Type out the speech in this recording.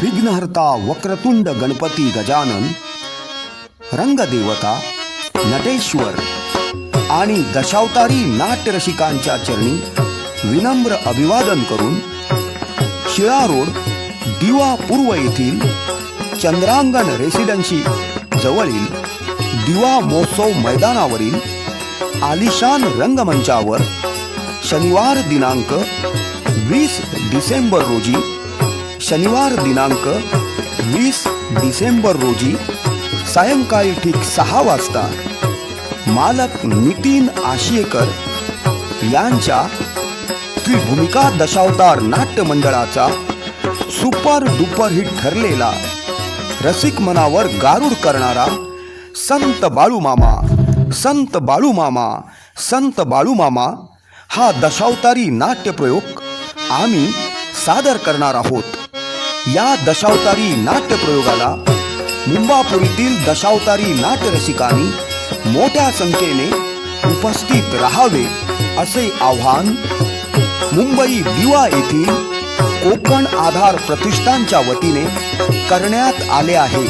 विघ्नहर्ता वक्रतुंड गणपती गजानन रंगदेवता नटेश्वर आणि दशावतारी नाट्यरसिकांच्या चरणी विनम्र अभिवादन करून शिळा रोड दिवा पूर्व येथील चंद्रांगण रेसिडेन्सी जवळील दिवा महोत्सव मैदानावरील आलिशान रंगमंचावर शनिवार दिनांक वीस डिसेंबर रोजी शनिवार दिनांक वीस डिसेंबर रोजी सायंकाळी ठीक सहा वाजता मालक नितीन आशियेकर यांच्या श्री भूमिका दशावतार नाट्य मंडळाचा सुपर डुपर हिट ठरलेला रसिक मनावर गारूड करणारा संत बाळूमामा संत बाळूमामा संत बाळूमामा हा दशावतारी नाट्यप्रयोग आम्ही सादर करणार आहोत. या दशावतारी नाट्यप्रयोगाला मुंबापुरीतील दशावतारी नाट्यरसिकांनी मोठ्या संख्येने उपस्थित राहावे असे आव्हान मुंबई दिवा येथील कोकण आधार प्रतिष्ठानच्या वतीने करण्यात आले आहे.